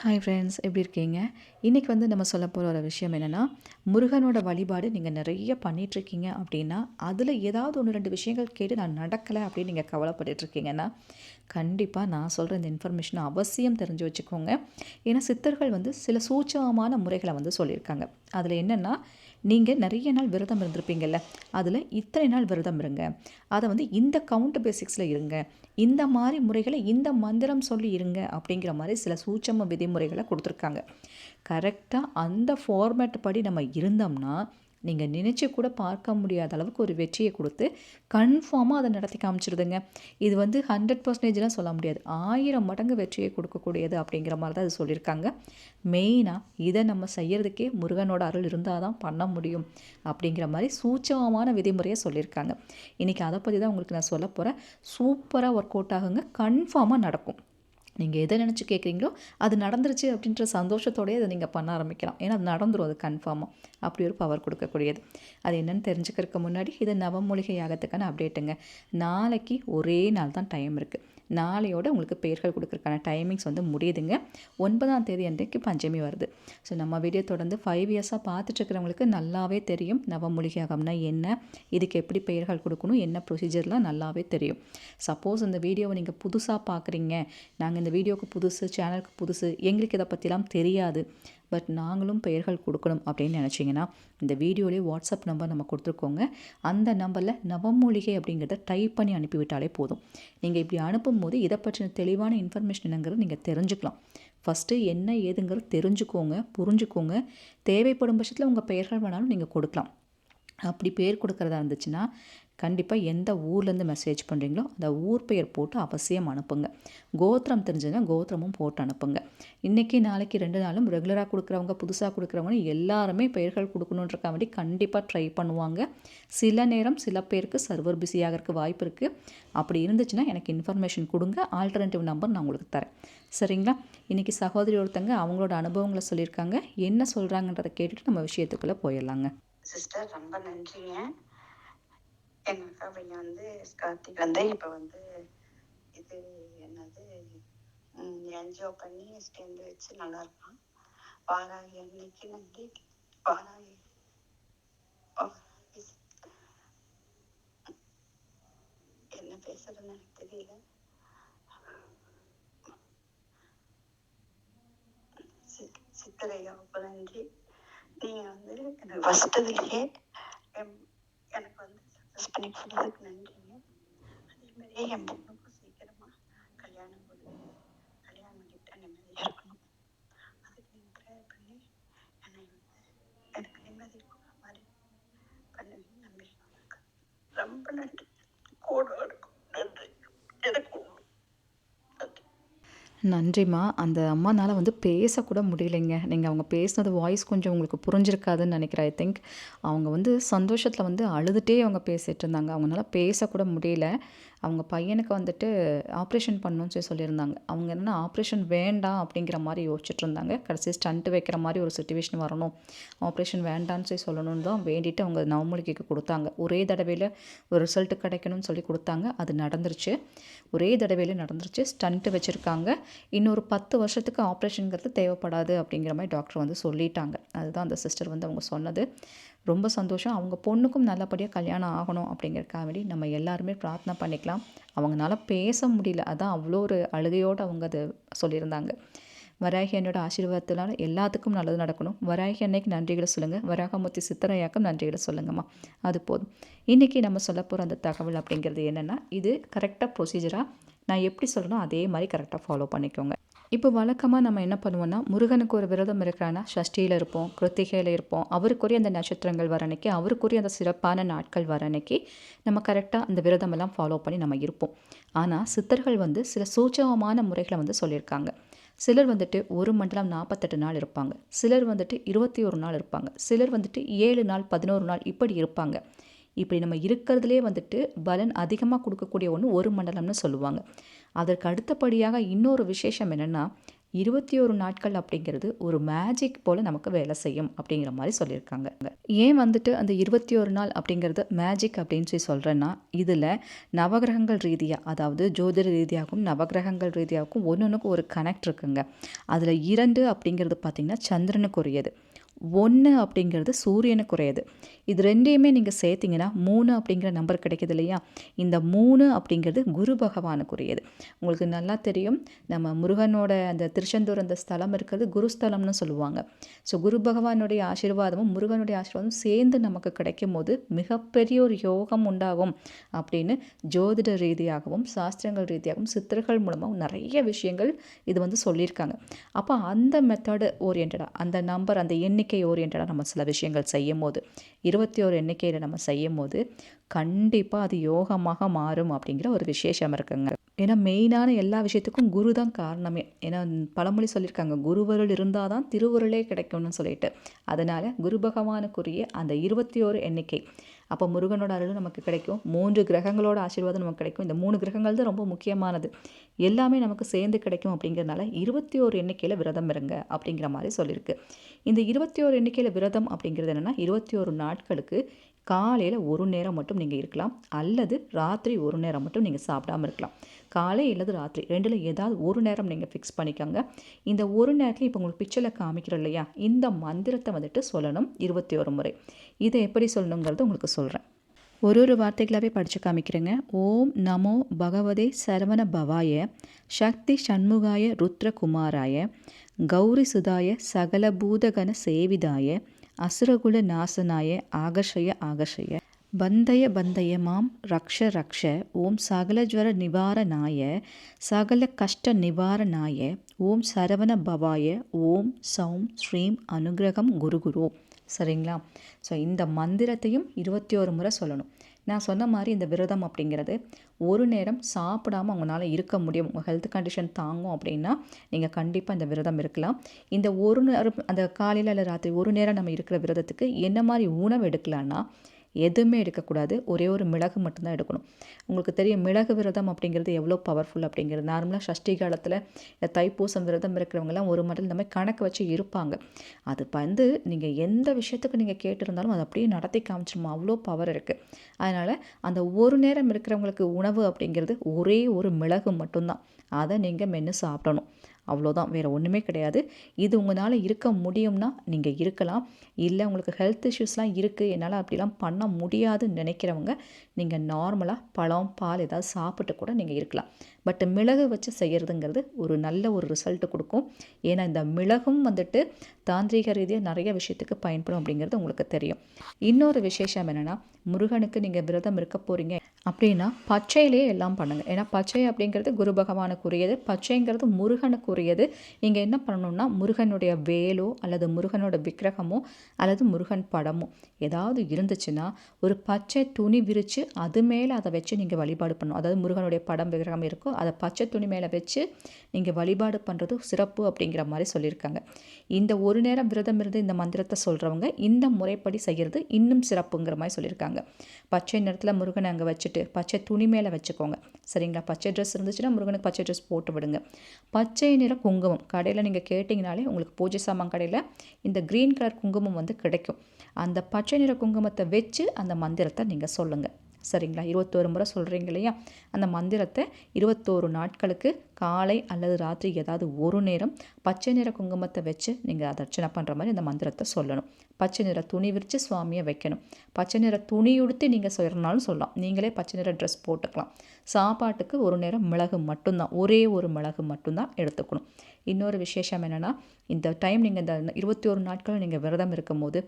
Hi friends எப்படி இருக்கீங்க? இன்றைக்கி வந்து நம்ம சொல்ல போகிற ஒரு விஷயம் என்னென்னா முருகனோட வழிபாடு நீங்கள் நிறைய பண்ணிகிட்ருக்கீங்க அப்படின்னா அதில் ஏதாவது ஒன்று ரெண்டு விஷயங்கள் கேட்டு நான் நடக்கலை அப்படின்னு நீங்கள் கவலைப்பட்டுட்ருக்கீங்கன்னா கண்டிப்பாக நான் சொல்கிற இந்த இன்ஃபர்மேஷனை அவசியம் தெரிஞ்சு வச்சுக்கோங்க. ஏன்னா சித்தர்கள் வந்து சில சூட்சமான முறைகளை வந்து சொல்லியிருக்காங்க. அதில் என்னென்னா நீங்கள் நிறைய நாள் விரதம் இருந்திருப்பீங்கல்ல அதில் இத்தனை நாள் விரதம் இருங்க. அதை வந்து இந்த கவுண்ட் பேசிக்ஸில் இருங்க. இந்த மாதிரி முறைகளை இந்த மந்திரம் சொல்லி இருங்க அப்படிங்கிற மாதிரி சில சூட்சம விதிமுறைகளை கொடுத்துருக்காங்க. கரெக்டாக அந்த ஃபார்மேட் படி நம்ம இருந்தோம்னா நீங்கள் நினச்சி கூட பார்க்க முடியாத அளவுக்கு ஒரு வெற்றியை கொடுத்து கன்ஃபார்மாக அதை நடத்தி காமிச்சிருதுங்க. இது வந்து ஹண்ட்ரட் பர்சன்டேஜ்லாம் சொல்ல முடியாது. ஆயிரம் மடங்கு வெற்றியை கொடுக்கக்கூடியது அப்படிங்கிற மாதிரி தான் அது சொல்லியிருக்காங்க. மெயினாக இதை நம்ம செய்கிறதுக்கே முருகனோட அருள் இருந்தால் தான் பண்ண முடியும் அப்படிங்கிற மாதிரி சூட்சமமான விதிமுறையை சொல்லியிருக்காங்க. இன்றைக்கி அதை பற்றி தான் உங்களுக்கு நான் சொல்ல போகிறேன் சூப்பராக ஒர்க் அவுட் ஆகுங்க. கன்ஃபார்மாக நடக்கும். நீங்கள் எதை நினச்சி கேட்குறீங்களோ அது நடந்துருச்சு அப்படின்ற சந்தோஷத்தோடய அதை நீங்கள் பண்ண ஆரம்பிக்கலாம். ஏன்னா அது நடந்துடும் அது கன்ஃபார்மாக அப்படி ஒரு பவர் கொடுக்கக்கூடியது. அது என்னென்னு தெரிஞ்சுக்கிறதுக்கு முன்னாடி இது நவமூலிகை யாகத்துக்கான அப்டேட்டுங்க நாளைக்கு ஒரே நாள் தான் டைம் இருக்குது நாளையோட உங்களுக்கு பெயர்கள் கொடுக்குறக்கான டைமிங்ஸ் வந்து முடியுதுங்க. ஒன்பதாம் தேதி அன்றைக்கு பஞ்சமி வருது. ஸோ நம்ம வீடியோ தொடர்ந்து ஃபைவ் இயர்ஸாக பார்த்துட்ருக்கிறவங்களுக்கு நல்லாவே தெரியும். நவமூலிகாகம்னா என்ன? இதுக்கு எப்படி பெயர்கள் கொடுக்கணும்? என்ன ப்ரொசீஜர்லாம் நல்லாவே தெரியும். சப்போஸ் இந்த வீடியோவை நீங்கள் புதுசாக பார்க்குறீங்க. நாங்கள் இந்த வீடியோவுக்கு புதுசு சேனலுக்கு புதுசு எங்களுக்கு இதை பற்றிலாம் தெரியாது. பட் நாங்களும் பெயர்கள் கொடுக்கணும் அப்படின்னு நினச்சிங்கன்னா இந்த வீடியோலேயே வாட்ஸ்அப் நம்பர் நம்ம கொடுத்துருக்கோங்க. அந்த நம்பரில் நவமூலிகை அப்படிங்கிறத டைப் பண்ணி அனுப்பிவிட்டாலே போதும். நீங்கள் இப்படி அனுப்பும்போது இதை பற்றின தெளிவான இன்ஃபர்மேஷன் என்னங்கிறது நீங்கள் தெரிஞ்சுக்கலாம். ஃபஸ்ட்டு என்ன ஏதுங்கிறது தெரிஞ்சுக்கோங்க புரிஞ்சுக்கோங்க. தேவைப்படும் பட்சத்தில் உங்கள் பெயர்கள் வேணாலும் நீங்கள் கொடுக்கலாம். அப்படி பேர் கொடுக்குறதா இருந்துச்சுன்னா கண்டிப்பாக எந்த ஊர்லேருந்து மெசேஜ் பண்ணுறீங்களோ அந்த ஊர் பெயர் போட்டு அவசியம் அனுப்புங்க. கோத்திரம் தெரிஞ்சதுன்னா கோத்திரமும் போட்டு அனுப்புங்க. இன்றைக்கி நாளைக்கு ரெண்டு நாளும் ரெகுலராக கொடுக்குறவங்க புதுசாக கொடுக்குறவங்க எல்லாருமே பெயர்கள் கொடுக்கணுன்றக்க வேண்டி கண்டிப்பாக ட்ரை பண்ணுவாங்க. சில நேரம் சில பேருக்கு சர்வர் பிஸியாகிறதுக்கு வாய்ப்பு இருக்குது அப்படி இருந்துச்சுன்னா எனக்கு இன்ஃபர்மேஷன் கொடுங்க. ஆல்டர்னேட்டிவ் நம்பர் நான் உங்களுக்கு தரேன். சரிங்களா? இன்றைக்கி சகோதரி ஒருத்தங்க அவங்களோட அனுபவங்களை சொல்லியிருக்காங்க. என்ன சொல்கிறாங்கன்றதை கேட்டுட்டு நம்ம விஷயத்துக்குள்ளே போயிடலாங்க. சிஸ்டர் ரொம்ப நன்றிங்க. எங்க அக்கா பையன் வந்து கார்த்திக் வந்து இப்போ வந்து இது என்னது என்ஜிஓ பண்ணி ஸ்டெண்ட் வச்சு நல்லா இருப்பான் வாராகி அன்னைக்கு நன்றி வாராகி என்ன பேசுறதுன்னு எனக்கு தெரியல. சித்திரையாவுக்கு நன்றி. நீங்க வந்து எனக்கு ஃபஸ்ட்டுலேயே எனக்கு வந்து பண்ணி கொடுத்ததுக்கு நன்றிங்க. அதே மாதிரியே என் பொண்ணுக்கும் சீக்கிரமாக கல்யாணம் கொடுங்க கல்யாணம் பண்ணிட்டா நிம்மதியாக இருக்கணும். அதுக்கு நீங்கள் ப்ரேயர் பண்ணி என்னை எனக்கு நிம்மதி கொடுக்குற மாதிரி பண்ணுவீங்க. நம்பி ரொம்ப நன்றி. கூட இருக்கும் நன்றி எனக்கு நன்றிம்மா. அந்த அம்மானால் வந்து பேசக்கூட முடியலைங்க. நீங்கள் அவங்க பேசினது வாய்ஸ் கொஞ்சம் உங்களுக்கு புரிஞ்சிருக்காதுன்னு நினைக்கிறேன் ஐ திங்க் அவங்க வந்து சந்தோஷத்தில் வந்து அழுதுகிட்டே அவங்க பேசிகிட்டு இருந்தாங்க. அவங்களால பேசக்கூட முடியல. அவங்க பையனுக்கு வந்துட்டு ஆப்ரேஷன் பண்ணணும்னு சொல்லி சொல்லியிருந்தாங்க. அவங்க என்னென்னா ஆப்ரேஷன் வேண்டாம் அப்படிங்கிற மாதிரி யோசிச்சுட்டு இருந்தாங்க. கடைசி ஸ்டண்ட்டு வைக்கிற மாதிரி ஒரு சுச்சுவேஷன் வரணும். ஆப்ரேஷன் வேண்டான்னு சொல்லி சொல்லணும்னு தான் வேண்டிட்டு அவங்க நவமூலிகைக்கு கொடுத்தாங்க. ஒரே தடவையில் ஒரு ரிசல்ட் கிடைக்கணும்னு சொல்லி கொடுத்தாங்க. அது நடந்துருச்சு. ஒரே தடவையில் நடந்துருச்சு. ஸ்டண்ட்டு வச்சுருக்காங்க. இன்னொரு பத்து வருஷத்துக்கு ஆப்ரேஷனுங்கிறது தேவைப்படாது அப்படிங்கிற மாதிரி டாக்டர் வந்து சொல்லிட்டாங்க. அதுதான் அந்த சிஸ்டர் வந்து அவங்க சொன்னது. ரொம்ப சந்தோஷம். அவங்க பொண்ணுக்கும் நல்லபடியாக கல்யாணம் ஆகணும் அப்படிங்கிறக்காக வேண்டி நம்ம எல்லாருமே பிரார்த்தனை பண்ணிக்கலாம். அவங்களால பேச முடியல. அதான் அவ்வளோ ஒரு அழுகையோடு அவங்க அதை சொல்லியிருந்தாங்க. வராகி அண்ணையோட ஆசீர்வாதத்தினால எல்லாத்துக்கும் நல்லது நடக்கணும். வராகி அன்னைக்கு நன்றிகளை சொல்லுங்கள் வராகமூர்த்தி சித்தரையாக்கும் நன்றிகளை சொல்லுங்கம்மா. அது போதும். இன்றைக்கி நம்ம சொல்ல போகிற அந்த தகவல் அப்படிங்கிறது என்னென்னா இது கரெக்டாக ப்ரொசீஜராக நான் எப்படி சொல்லணும் அதே மாதிரி கரெக்டாக ஃபாலோ பண்ணிக்கோங்க. இப்போ வழக்கமாக நம்ம என்ன பண்ணுவோம்னா முருகனுக்கு ஒரு விரதம் இருக்கிறான்னா ஷஷ்டியில் இருப்போம் கிருத்திகையில் இருப்போம். அவருக்குரிய அந்த நட்சத்திரங்கள் வர அன்னைக்கு அவருக்குரிய அந்த சிறப்பான நாட்கள் வர அன்னைக்கு நம்ம கரெக்டாக அந்த விரதமெல்லாம் ஃபாலோ பண்ணி நம்ம இருப்போம். ஆனால் சித்தர்கள் வந்து சில சூச்சகமான முறைகளை வந்து சொல்லியிருக்காங்க. சிலர் வந்துட்டு ஒரு மண்டலம் நாற்பத்தெட்டு நாள் இருப்பாங்க. சிலர் வந்துட்டு இருபத்தி ஒரு நாள் இருப்பாங்க. சிலர் வந்துட்டு ஏழு நாள் பதினோரு நாள் இப்படி இருப்பாங்க. இப்படி நம்ம இருக்கிறதுலே வந்துட்டு பலன் அதிகமாக கொடுக்கக்கூடிய ஒன்று ஒரு மண்டலம்னு சொல்லுவாங்க. அதற்கு அடுத்தபடியாக இன்னொரு விசேஷம் என்னென்னா இருபத்தி ஒரு நாட்கள் அப்படிங்கிறது ஒரு மேஜிக் போல் நமக்கு வேலை செய்யும் அப்படிங்கிற மாதிரி சொல்லியிருக்காங்க. ஏன் வந்துட்டு அந்த இருபத்தி ஒரு நாள் அப்படிங்கிறது மேஜிக் அப்படின்னு சொல்லி சொல்கிறேன்னா இதில் நவகிரகங்கள் ரீதியாக அதாவது ஜோதிட ரீதியாகவும் நவகிரகங்கள் ரீதியாகவும் ஒன்று ஒன்றுக்கு ஒரு கனெக்ட் இருக்குங்க. அதில் இரண்டு அப்படிங்கிறது பார்த்திங்கன்னா சந்திரனுக்குரியது. ஒன்று அப்படிங்கிறது சூரியனுக்குரியது இது ரெண்டையுமே நீங்கள் சேர்த்திங்கன்னா மூணு அப்படிங்கிற நம்பர் கிடைக்கிது இல்லையா? இந்த மூணு அப்படிங்கிறது குரு பகவானுக்குரியது உங்களுக்கு நல்லா தெரியும். நம்ம முருகனோட அந்த திருச்செந்தூர் அந்த ஸ்தலம் இருக்கிறது குருஸ்தலம்னு சொல்லுவாங்க. ஸோ குரு பகவானுடைய ஆசீர்வாதமும் முருகனுடைய ஆசீர்வாதமும் சேர்ந்து நமக்கு கிடைக்கும் போது மிகப்பெரிய ஒரு யோகம் உண்டாகும் அப்படின்னு ஜோதிட ரீதியாகவும் சாஸ்திரங்கள் ரீதியாகவும் சித்தர்கள் மூலமாகவும் நிறைய விஷயங்கள் இது வந்து சொல்லியிருக்காங்க. அப்போ அந்த மெத்தடு ஓரியன்டாக அந்த நம்பர் அந்த எண்ணிக்கை ஓரியன்டாக நம்ம சில விஷயங்கள் செய்யும் போது இருபத்தி ஒரு எண்ணிக்கையில் நம்ம செய்யும் போது கண்டிப்பாக அது யோகமாக மாறும் அப்படிங்கிற ஒரு விசேஷம் இருக்குங்க. ஏன்னா மெயினான எல்லா விஷயத்துக்கும் குரு தான் காரணமே. ஏன்னா பழமொழி சொல்லியிருக்காங்க குருவருள் இருந்தால் தான் திருவருளே கிடைக்கும்னு சொல்லிட்டு. அதனால் குரு பகவானுக்குரிய அந்த இருபத்தி ஒரு எண்ணிக்கை. அப்போ முருகனோட அருளும் நமக்கு கிடைக்கும். மூன்று கிரகங்களோட ஆசீர்வாதம் நமக்கு கிடைக்கும். இந்த மூணு கிரகங்கள் தான் ரொம்ப முக்கியமானது. எல்லாமே நமக்கு சேர்ந்து கிடைக்கும் அப்படிங்கிறதுனால இருபத்தி ஒரு எண்ணிக்கையில் விரதம் இருங்க அப்படிங்கிற மாதிரி சொல்லியிருக்கு. இந்த இருபத்தி ஒரு எண்ணிக்கையில் விரதம் அப்படிங்கிறது என்னென்னா இருபத்தி ஒரு நாட்களுக்கு காலையில் ஒரு நேரம் மட்டும் நீங்கள் இருக்கலாம். அல்லது ராத்திரி ஒரு நேரம் மட்டும் நீங்கள் சாப்பிடாம இருக்கலாம். காலை அல்லது ராத்திரி ரெண்டில் ஏதாவது ஒரு நேரம் நீங்கள் ஃபிக்ஸ் பண்ணிக்கோங்க. இந்த ஒரு நேரத்தில் இப்போ உங்களுக்கு பிக்சரில் காமிக்கிறோம் இல்லையா? இந்த மந்திரத்தை வந்துட்டு சொல்லணும் இருபத்தி ஒரு முறை. இதை எப்படி சொல்லணுங்கிறது உங்களுக்கு சொல்கிறேன் ஒரு ஒரு வார்த்தைகளாகவே படித்து காமிக்கிறேங்க. ஓம் நமோ பகவதே சரவண பவாய சக்தி சண்முகாய ருத்ரகுமாராய கௌரி சுதாய சகல பூதகன சேவிதாய அசுரகுல நாசனாய ஆகர்ஷய ஆகர்ஷய. பந்தய பந்தய மாம் ரக்ஷ ரக்ஷ ஓம் சகல ஜ்வர நிவாரணாய சகல கஷ்ட நிவாரணாய ஓம் சரவண பவாய ஓம் சௌம் ஸ்ரீம் அனுகிரகம் குரு குரு சரிங்களா? ஸோ இந்த மந்திரத்தையும் இருபத்தி ஒரு முறை சொல்லணும். நான் சொன்ன மாதிரி இந்த விரதம் அப்படிங்கிறது ஒரு நேரம் சாப்பிடாமல் அவங்களால இருக்க முடியும். உங்கள் ஹெல்த் கண்டிஷன் தாங்கும் அப்படின்னா நீங்கள் கண்டிப்பாக இந்த விரதம் இருக்கலாம். இந்த ஒரு நேரம் அந்த காலையில் இல்லை ராத்திரி ஒரு நேரம் நம்ம இருக்கிற விரதத்துக்கு என்ன மாதிரி உணவு எடுக்கலான்னா எதுவுமே எடுக்கக்கூடாது. ஒரே ஒரு மிளகு மட்டும்தான் எடுக்கணும். உங்களுக்கு தெரியும் மிளகு விரதம் அப்படிங்கிறது எவ்வளோ பவர்ஃபுல் அப்படிங்கிறது. நார்மலாக சஷ்டி காலத்தில் தைப்பூசம் விரதம் இருக்கிறவங்கலாம் ஒரு மடல் இந்த மாதிரி கணக்கு வச்சு இருப்பாங்க. அது வந்து நீங்கள் எந்த விஷயத்துக்கு நீங்கள் கேட்டிருந்தாலும் அது அப்படியே நடத்தி காமிச்சிருமா? அவ்வளோ பவர் இருக்குது அதனால் அந்த ஒரு நேரம் இருக்கிறவங்களுக்கு உணவு அப்படிங்கிறது ஒரே ஒரு மிளகு மட்டும்தான். அதை நீங்கள் மென்று சாப்பிடணும். அவ்வளோதான் வேறு ஒன்றுமே கிடையாது. இது உங்களால் இருக்க முடியும்னா நீங்கள் இருக்கலாம். இல்லை உங்களுக்கு ஹெல்த் இஷ்யூஸ்லாம் இருக்குது என்னால் அப்படிலாம் பண்ண முடியாதுன்னு நினைக்கிறவங்க நீங்கள் நார்மலாக பழம் பால் ஏதாவது சாப்பிட்டு கூட நீங்கள் இருக்கலாம். பட் மிளகு வச்சு செய்கிறதுங்கிறது ஒரு நல்ல ஒரு ரிசல்ட் கொடுக்கும். ஏன்னா இந்த மிளகும் வந்துட்டு தாந்திரிக ரீதியாக நிறைய விஷயத்துக்கு பயன்படும் அப்படிங்கிறது உங்களுக்கு தெரியும். இன்னொரு விசேஷம் என்னென்னா முருகனுக்கு நீங்கள் விரதம் இருக்க போகிறீங்க அப்படின்னா பச்சையிலே எல்லாம் பண்ணுங்கள் ஏன்னா பச்சை அப்படிங்கிறது குரு பகவானுக்குரியது பச்சைங்கிறது முருகனுக்குரியது. நீங்கள் என்ன பண்ணணும்னா முருகனுடைய வேலோ அல்லது முருகனோட விக்கிரகமோ அல்லது முருகன் படமோ ஏதாவது இருந்துச்சுன்னா ஒரு பச்சை துணி விரித்து அது மேலே அதை வச்சு நீங்கள் வழிபாடு பண்ணணும். அதாவது முருகனுடைய படம் விக்கிரகம் இருக்கோ அதை பச்சை துணி மேலே வச்சு நீங்கள் வழிபாடு பண்ணுறது சிறப்பு அப்படிங்கிற மாதிரி சொல்லியிருக்காங்க. இந்த ஒரு நேரம் விரதம் இருந்து இந்த மந்திரத்தை சொல்கிறவங்க இந்த முறைப்படி செய்கிறது இன்னும் சிறப்புங்கிற மாதிரி சொல்லியிருக்காங்க. பச்சை நிறத்தில் முருகனை அங்கே வச்சுட்டு பச்சை துணி மேலே வச்சுக்கோங்க. சரிங்களா? பச்சை ட்ரெஸ் இருந்துச்சுன்னா முருகனுக்கு பச்சை ட்ரெஸ் போட்டு விடுங்க. பச்சை நிற குங்குமம் கடையில் நீங்கள் கேட்டிங்கனாலே உங்களுக்கு பூஜை சாமான் கடையில் இந்த க்ரீன் கலர் குங்குமம் வந்து கிடைக்கும். அந்த பச்சை நிற குங்குமத்தை வச்சு அந்த மந்திரத்தை நீங்கள் சொல்லுங்கள் சரிங்களா? இருபத்தோரு முறை சொல்கிறீங்க இல்லையா? அந்த மந்திரத்தை இருபத்தோரு நாட்களுக்கு காலை அல்லது ராத்திரி ஏதாவது ஒரு நேரம் பச்சை நிற குங்குமத்தை வச்சு நீங்கள் அதை அர்ச்சனை பண்ணுற மாதிரி அந்த மந்திரத்தை சொல்லணும். பச்சை நிற துணி விரித்து சுவாமியை வைக்கணும். பச்சை நிற துணி உடுத்தி நீங்கள் சொல்கிறனாலும் சொல்லலாம். நீங்களே பச்சை நிற ட்ரெஸ் போட்டுக்கலாம். சாப்பாட்டுக்கு ஒரு நேரம் மிளகு மட்டும்தான். ஒரே ஒரு மிளகு மட்டும்தான் எடுத்துக்கணும். இன்னொரு விசேஷம் என்னென்னா இந்த டைம் நீங்கள் இந்த இருபத்தி ஒரு நாட்களும் நீங்கள் விரதம் இருக்கும்போது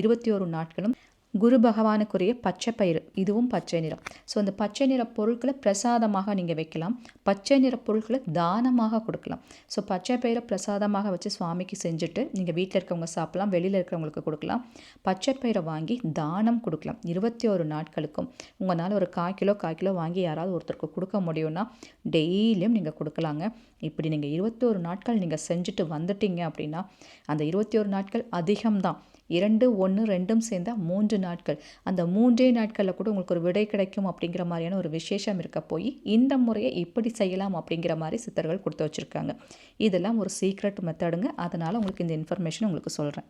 இருபத்தி ஒரு நாட்களும் குரு பகவானுக்குரிய பச்சை பயிறு இதுவும் பச்சை நிறம். ஸோ அந்த பச்சை நிற பொருட்களை பிரசாதமாக நீங்கள் வைக்கலாம். பச்சை நிற பொருட்களை தானமாக கொடுக்கலாம். ஸோ பச்சை பயிரை பிரசாதமாக வச்சு சுவாமிக்கு செஞ்சுட்டு நீங்கள் வீட்டில் இருக்கவங்க சாப்பிடலாம் வெளியில் இருக்கிறவங்களுக்கு கொடுக்கலாம். பச்சை பயிரை வாங்கி தானம் கொடுக்கலாம். இருபத்தி ஒரு நாட்களுக்கும் உங்களால் ஒரு கால் கிலோ கால் கிலோ வாங்கி யாராவது ஒருத்தருக்கு கொடுக்க முடியும்னா டெய்லியும் நீங்கள் கொடுக்கலாங்க. இப்படி நீங்கள் இருபத்தோரு நாட்கள் நீங்கள் செஞ்சுட்டு வந்துட்டீங்க அப்படின்னா அந்த இருபத்தி ஒரு நாட்கள் அதிகம்தான். இரண்டு ஒன்று ரெண்டும் சேர்ந்தால் மூன்று நாட்கள். அந்த மூன்றே நாட்களில் கூட உங்களுக்கு ஒரு விடை கிடைக்கும் அப்படிங்கிற மாதிரியான ஒரு விசேஷம் இருக்க போய் இந்த முறையை இப்படி செய்யலாம் அப்படிங்கிற மாதிரி சித்தர்கள் கொடுத்து வச்சுருக்காங்க. இதெல்லாம் ஒரு சீக்ரெட் மெத்தடுங்க அதனால் உங்களுக்கு இந்த இன்ஃபர்மேஷன் உங்களுக்கு சொல்கிறேன்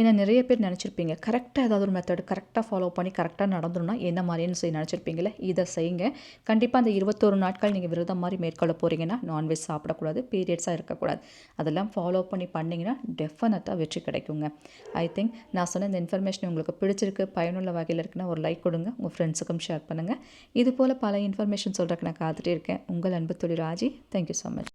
ஏன்னா நிறைய பேர் நினச்சிருப்பீங்க கரெக்டாக ஏதாவது ஒரு மெத்தட் கரெக்டாக ஃபாலோ பண்ணி கரெக்டாக நடந்துரும்னா என்ன மாதிரின்னு சொல்லி நினச்சிருப்பீங்களே இதை செய்யுங்க. கண்டிப்பாக அந்த இருபத்தோரு நாட்கள் நீங்கள் விரதம் மாதிரி மேற்கொள்ள போகிறீங்கன்னா நான்வெஜ் சாப்பிடக்கூடாது பீரியட்ஸாக இருக்கக்கூடாது. அதெல்லாம் ஃபாலோ பண்ணி பண்ணிங்கன்னா டெஃபினட்டாக வெற்றி கிடைக்குங்க. ஐ திங்க் நான் சொன்ன இந்த இன்ஃபர்மேஷன் உங்களுக்கு பிடிச்சிருக்கு பயனுள்ள வகையில் இருக்குன்னா ஒரு லைக் கொடுங்க உங்கள் ஃப்ரெண்ட்ஸுக்கும் ஷேர் பண்ணுங்கள் இது போல் பல இன்ஃபர்மேஷன் சொல்கிறதுக்கு நான் காத்துட்டே இருக்கேன். உங்கள் அன்பு தொழில் ராஜி தேங்க்யூ ஸோ மச்